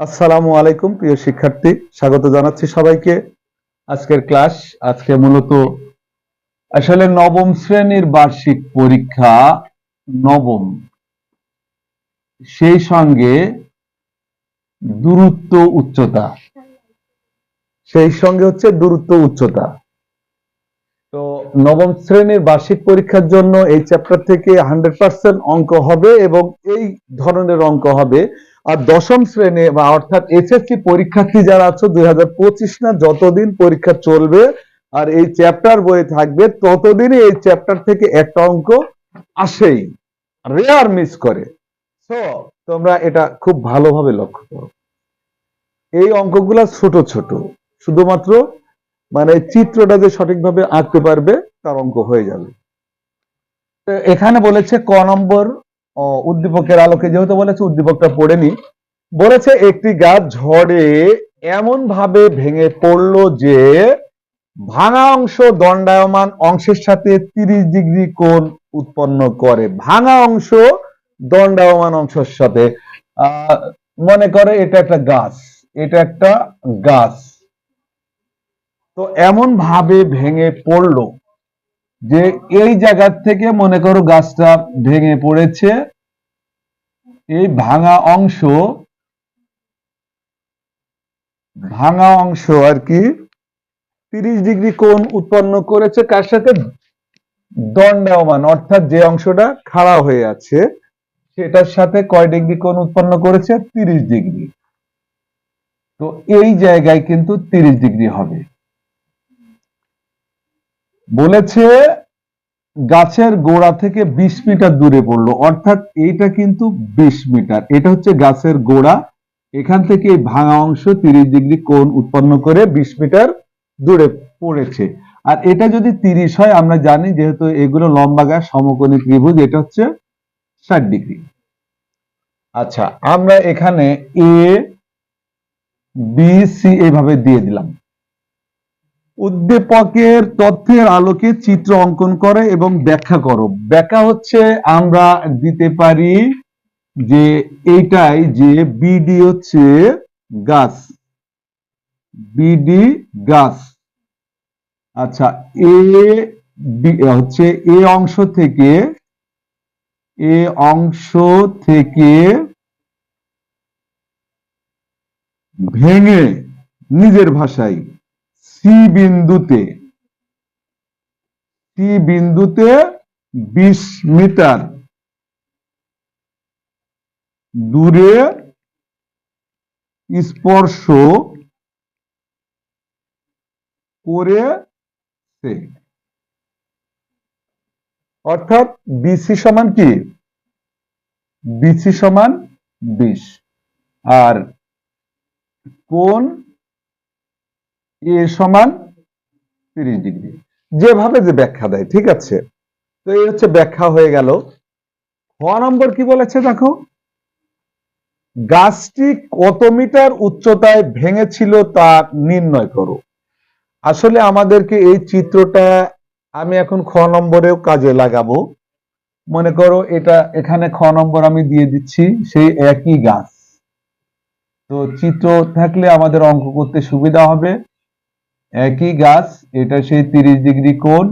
আসসালামু আলাইকুম, প্রিয় শিক্ষার্থী। স্বাগত জানাচ্ছি সবাইকে। আজকের ক্লাস, আজকে মূলত আসলে নবম শ্রেণির বার্ষিক পরীক্ষা, নবম। সেই সঙ্গে দূরত্ব উচ্চতা। সেই সঙ্গে হচ্ছে দূরত্ব উচ্চতা। তো নবম শ্রেণির বার্ষিক পরীক্ষার জন্য এই চ্যাপ্টার থেকে হান্ড্রেড পার্সেন্ট অঙ্ক হবে এবং এই ধরনের অঙ্ক হবে আর দশম শ্রেণি বা অর্থাৎ এসএসসি পরীক্ষার্থী যারা আছো, দুই হাজার পঁচিশ না যতদিন পরীক্ষা চলবে আর এই চ্যাপ্টার বই থাকবে, ততদিনই এই চ্যাপ্টার থেকে একটা অঙ্ক আসেই। রেয়ার মিস করে। তো তোমরা এটা খুব ভালোভাবে লক্ষ্য করো। এই অঙ্কগুলা ছোট ছোট। শুধুমাত্র মানে চিত্রটা যে সঠিকভাবে আঁকতে পারবে, তার অঙ্ক হয়ে যাবে। এখানে বলেছে ক নম্বর উদ্দীপকের আলোকে যেহেতু বলেছে, উদ্দীপকটা পড়েনি বলেছে, একটি গাছ ঝড়ে এমন ভাবে ভেঙে পড়ল যে ভাঙা অংশ দণ্ডায়মান অংশের সাথে তিরিশ ডিগ্রি কোণ উৎপন্ন করে। ভাঙা অংশ দণ্ডায়মান অংশের সাথে। মনে করে এটা একটা গাছ, এটা একটা গাছ। তো এমন ভাবে ভেঙে পড়ল। যে এই জায়গা থেকে মনে করো গাছটা ভেঙে পড়েছে, এই ভাঙা অংশ ভাঙা অংশ আর কি, তিরিশ ডিগ্রি কোণ উৎপন্ন করেছে, কার সাথে? দণ্ডায়মান, অর্থাৎ যে অংশটা খাড়া হয়ে আছে, সেটার সাথে কয় ডিগ্রি কোণ উৎপন্ন করেছে? তিরিশ ডিগ্রি। তো এই জায়গায় কিন্তু তিরিশ ডিগ্রি হবে। বলেছে গাছের গোড়া থেকে বিশ মিটার দূরে পড়ল। অর্থাৎ এইটা কিন্তু বিশ মিটার। এটা হচ্ছে গাছের গোড়া। এখান থেকে ভাঙা অংশ তিরিশ ডিগ্রি কোণ উৎপন্ন করে বিশ মিটার দূরে পড়েছে। আর এটা যদি তিরিশ হয়, আমরা জানি যেহেতু এগুলো লম্বা গাছ, সমকোণী ত্রিভুজ, এটা হচ্ছে ষাট ডিগ্রি। আচ্ছা আমরা এখানে এ বি সি এইভাবে দিয়ে দিলাম। উদ্দীপকের তথ্যের আলোকে চিত্র অঙ্কন করে এবং ব্যাখ্যা করো। ব্যাখ্যা হচ্ছে আমরা দিতে পারি যে এইটাই যে বিডি হচ্ছে গাছ। বিডি গাছ। আচ্ছা এ হচ্ছে এ অংশ থেকে এ অংশ থেকে ভেঙে নিজের ভাষায় সি বিন্দুতে সি বিন্দুতে বিশ মিটার। দূরে স্পর্শ করেছে। অর্থাৎ বিসি সমান কি? বিসি সমান বিশ। আর কোন এ সমান তিরিশ ডিগ্রি। যেভাবে যে ব্যাখ্যা দেয়, ঠিক আছে? তো এই হচ্ছে ব্যাখ্যা হয়ে গেল। খ নম্বর কি বলেছে দেখো? গাছটি কত মিটার উচ্চতায় ভেঙেছিল তা নির্ণয় করো। আসলে আমাদেরকে এই চিত্রটা আমি এখন খ নম্বরেও কাজে লাগাবো। মনে করো এটা, এখানে খ নম্বর আমি দিয়ে দিচ্ছি, সেই একই গাছ। তো চিত্র থাকলে আমাদের অঙ্ক করতে সুবিধা হবে। একই গাছ, এটা সেই তিরিশ ডিগ্রি কোণ,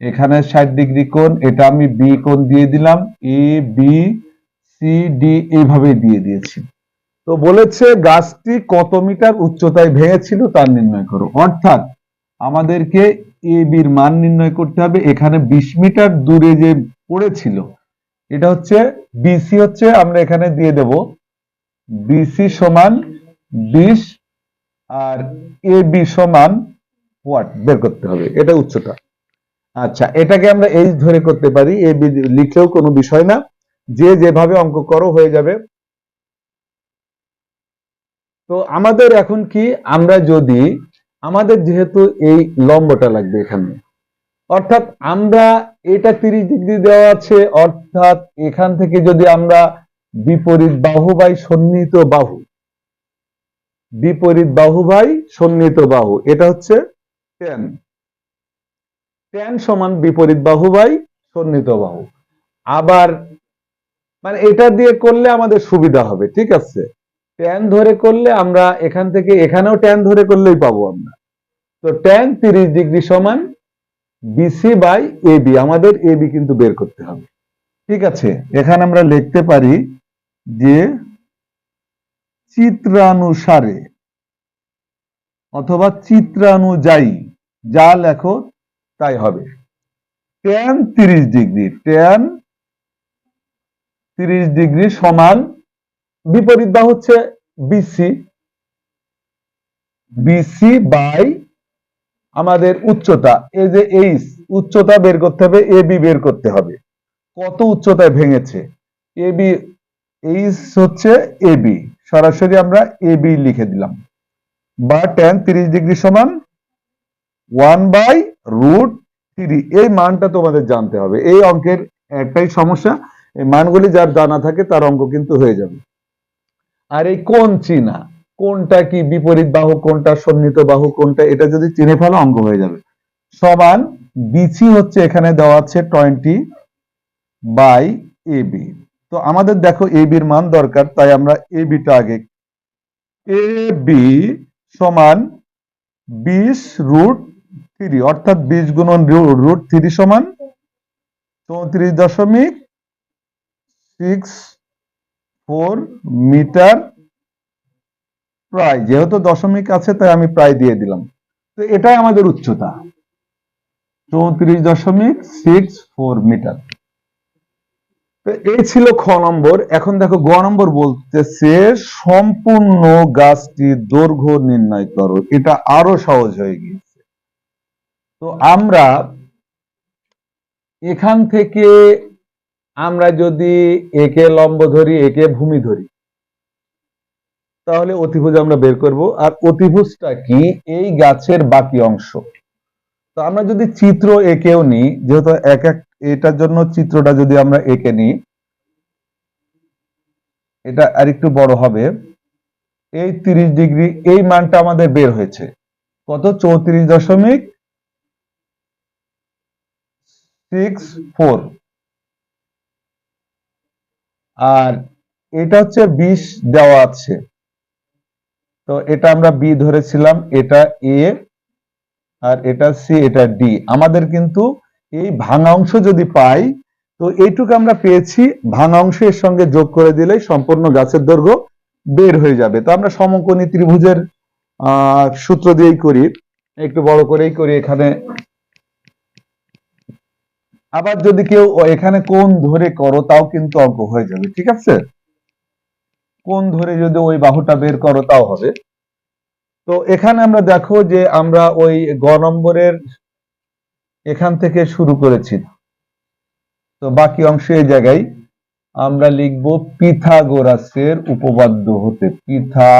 এখানে ষাট ডিগ্রি কোণ, এটা আমি বি কোণ দিয়ে দিলাম এ বি সি ডি এইভাবে দিয়ে দিয়েছি। তো বলেছে গাছটি কত মিটার উচ্চতায় ভেঙেছিল তার নির্ণয় করো। অর্থাৎ আমাদেরকে এ বির মান নির্ণয় করতে হবে, এখানে বিশ মিটার দূরে যে পড়েছিল, এটা হচ্ছে বিসি হচ্ছে, আমরা এখানে দিয়ে দেব বিসি সমান বিশ আর এ বি সমান ওয়াট বের করতে হবে, এটা উচ্চতা। আচ্ছা এটাকে আমরা এইচ ধরে করতে পারি, এ বি লিখেও কোনো বিষয় না। যে যেভাবে অঙ্ক করো, হয়ে যাবে। তো আমাদের এখন কি, আমরা যদি, আমাদের যেহেতু এই লম্বটা লাগবে এখানে, অর্থাৎ আমরা এটা তিরিশ ডিগ্রি দেওয়া আছে, অর্থাৎ এখান থেকে যদি আমরা বিপরীত বাহু বাই সন্নিহিত বাহু বিপরীত বাহু বাই সন্নিহিত বাহু। এটা হচ্ছে টেন টেন সমান বিপরীত বাহু বাই সন্নিহিত বাহু। আবার মানে এটা দিয়ে করলে আমাদের সুবিধা হবে, ঠিক আছে? ট্যান ধরে করলে আমরা এখান থেকে এখানেও ট্যান ধরে করলেই পাবো আমরা। তো ট্যান তিরিশ ডিগ্রি সমান বিসি বাই এবি আমাদের এবি কিন্তু বের করতে হবে। ঠিক আছে? এখানে আমরা লিখতে পারি যে চিত্রানুসারে অথবা চিত্রানুযায়ী, যা লেখো তাই হবে। ট্যান তিরিশ ডিগ্রি ট্যান তিরিশ ডিগ্রি সমান, বিপরীত বা হচ্ছে বিসি বিসি বাই আমাদের উচ্চতা, এই যে এইচ উচ্চতা বের করতে হবে এ বি বের করতে হবে। কত উচ্চতায় ভেঙেছে? এ বি এইচ হচ্ছে এ বি সরাসরি আমরা এ বি লিখে দিলাম। বা টেন তিরিশ ডিগ্রি সমান ওয়ান বাই রুট থ্রি এই মানটা তোমাদের জানতে হবে। এই অঙ্কের একটাই সমস্যা, এই মানগুলি যার জানা থাকে তার অঙ্ক কিন্তু হয়ে যাবে। আর এই কোন চিনা কোনটা কি বিপরীত বাহু কোনটা সন্নিহিত বাহু কোনটা এটা যদি চিনে ফেলো, অঙ্ক হয়ে যাবে। সমান বিসি হচ্ছে এখানে দেওয়া আছে টোয়েন্টি বাই এবি তো আমাদের দেখো এবির মান দরকার, তাই আমরা এবিটা আগে এ বি সমান বিশ রুট থ্রি অর্থাৎ বিশ গুণন রুট থ্রি সমান চৌত্রিশ দশমিক সিক্স ফোর মিটার প্রায়, যেহেতু দশমিক আছে তাই আমি প্রায় দিয়ে দিলাম। তো এটাই আমাদের উচ্চতা, চৌত্রিশ দশমিক সিক্স ফোর মিটার। এই ছিল খ নম্বর। এখন দেখো গ নম্বর বলতেছে, সম্পূর্ণ গাছটির দৈর্ঘ্য নির্ণয় করো। এটা আরও সহজ হয়ে গিয়েছে। তো আমরা এখান থেকে আমরা যদি একে লম্ব ধরি, একে ভূমি ধরি, তাহলে অতিভুজ আমরা বের করব। আর অতিভুজটা কি? এই গাছের বাকি অংশ। তো আমরা যদি চিত্র এঁকেও নিই, যেহেতু এক এক এটার জন্য চিত্রটা যদি আমরা এঁকে নিই, এটা আরেকটু বড় হবে। এই তিরিশ ডিগ্রি, এই মানটা আমাদের বের হয়েছে। কত? চৌত্রিশ দশমিক সিক্স ফোর আর এটা হচ্ছে বিশ দেওয়া আছে। তো এটা আমরা বি ধরেছিলাম, এটা এ, আর এটা সি, এটা ডি। আমাদের কিন্তু এই ভাঙা অংশ যদি পাই, তো এইটুকু আমরা পেয়েছি। ভাঙা অংশ এর সঙ্গে যোগ করে দিলেই সম্পূর্ণ গাছের দৈর্ঘ্য বের হয়ে যাবে। তো আমরা সমকোণী ত্রিভুজের সূত্র দিয়েই করি। একটু বড় করেই করি এখানে। আবার যদি কেউ এখানে কোন ধরে করো, তাও কিন্তু অঙ্ক হয়ে যাবে, ঠিক আছে? কোন ধরে যদি ওই বাহুটা বের করো, তাও হবে। তো এখানে আমরা দেখো যে আমরা ওই গ নম্বরের এখান থেকে শুরু করেছি। তো বাকি অংশ এই জায়গায়। আমরা লিখব পিথাগোরাসের উপপাদ্য হতে পিথা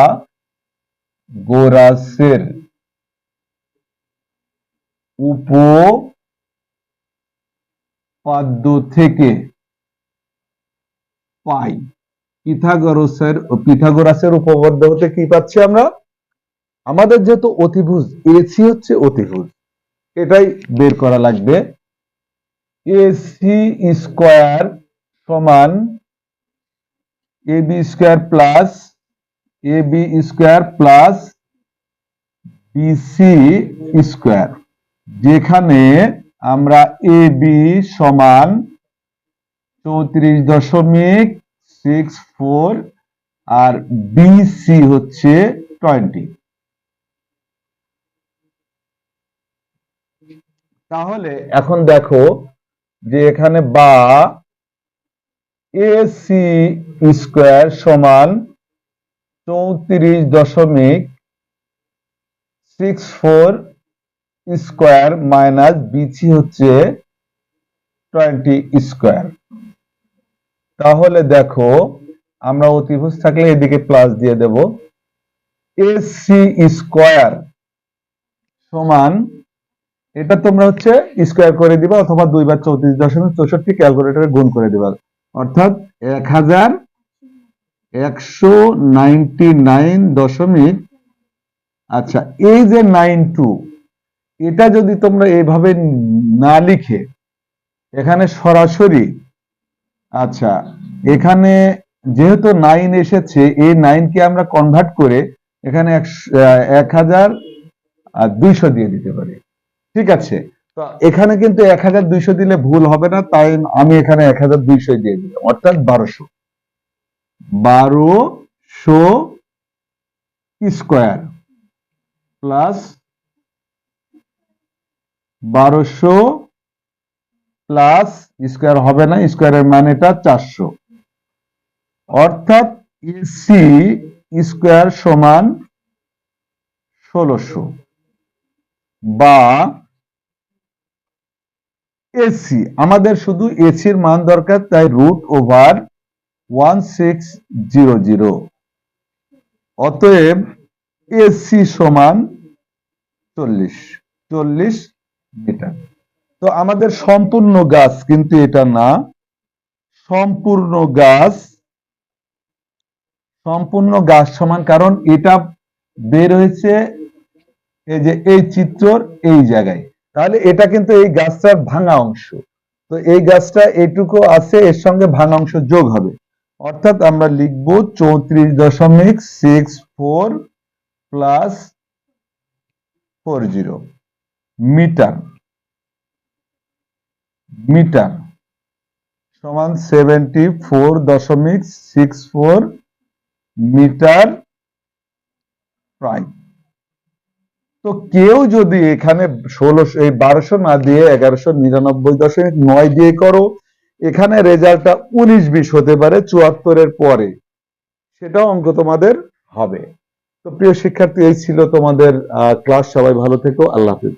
গোরাসের উপপাদ্য থেকে পাই। পিথাগোরাসের পিথাগোরাসের উপপাদ্য হতে কি পাচ্ছি আমরা? আমাদের যেহেতু অতিভুজ এসি হচ্ছে অতিভুজ। এটাই বের করা লাগবে। এসি স্কোয়ার সমান A B square plus A B square plus BC square যেখানে আমরা এ বি সমান চৌত্রিশ দশমিক সিক্স ফোর আর বিসি হচ্ছে টোয়েন্টি তাহলে এখন দেখো যে এখানে বা এসি স্কোয়ার সমান চৌত্রিশ দশমিক six four square minus BC হচ্ছে টোয়েন্টি স্কোয়ার। তাহলে দেখো আমরা অতিভুজ থাকলে এদিকে প্লাস দিয়ে দেব। এসি স্কোয়ার সমান এটা তোমরা হচ্ছে স্কোয়ার করে দিবা অথবা দুইবার চৌত্রিশ দশমিক চৌষট্টি ক্যালকুলেটরে গুণ করে দিবা। অর্থাৎ এক হাজার একশো নাইনটি নাইন দশমিক আচ্ছা এই যে নাইন টু এটা যদি তোমরা এইভাবে না লিখে, এখানে সরাসরি আচ্ছা এখানে যেহেতু নাইন এসেছে, এই নাইনকে আমরা কনভার্ট করে এখানে এক হাজার দুইশো দিয়ে দিতে পারি। ঠিক আছে। তো এখানে কিন্তু এক হাজার দুইশো দিলে ভুল হবে না তাই আমি এখানে এক হাজার দুইশো দিয়ে দিলাম অর্থাৎ বারোশো। বারোশো স্কোয়ার প্লাস বারোশো প্লাস স্কোয়ার হবে না স্কোয়ারের মানেটা চারশো। অর্থাৎ এসি স্কোয়ার সমান ষোলোশো বা এসি। আমাদের শুধু এসির মান দরকার, তাই root over one six zero zero অতএব এসি সমান চল্লিশ চল্লিশ মিটার। তো আমাদের সম্পূর্ণ গাছ, কিন্তু এটা না। সম্পূর্ণ গাছ সম্পূর্ণ গাছ সমান, কারণ এটা বের হয়েছে এই যে এই চিত্রর এই জায়গায়। তাহলে এটা কিন্তু এই গাছটার ভাঙা অংশ। তো এই গাছটা এইটুকু আছে, এর সঙ্গে ভাঙা অংশ যোগ হবে। অর্থাৎ আমরা লিখব চৌত্রিশ দশমিক six four plus four zero metre metre সমান সেভেন্টি ফোর দশমিক সিক্স ফোর মিটার প্রায় তো কেউ যদি এখানে ষোলোশো এই বারোশো না দিয়ে এগারোশো নিরানব্বই দশমিক নয় দিয়ে করো, এখানে রেজাল্টটা উনিশ বিশ হতে পারে চুয়াত্তরের পরে। সেটাও অঙ্ক তোমাদের হবে। তো প্রিয় শিক্ষার্থী, এই ছিল তোমাদের ক্লাস সবাই ভালো থেকো। আল্লাহ হাফিজ।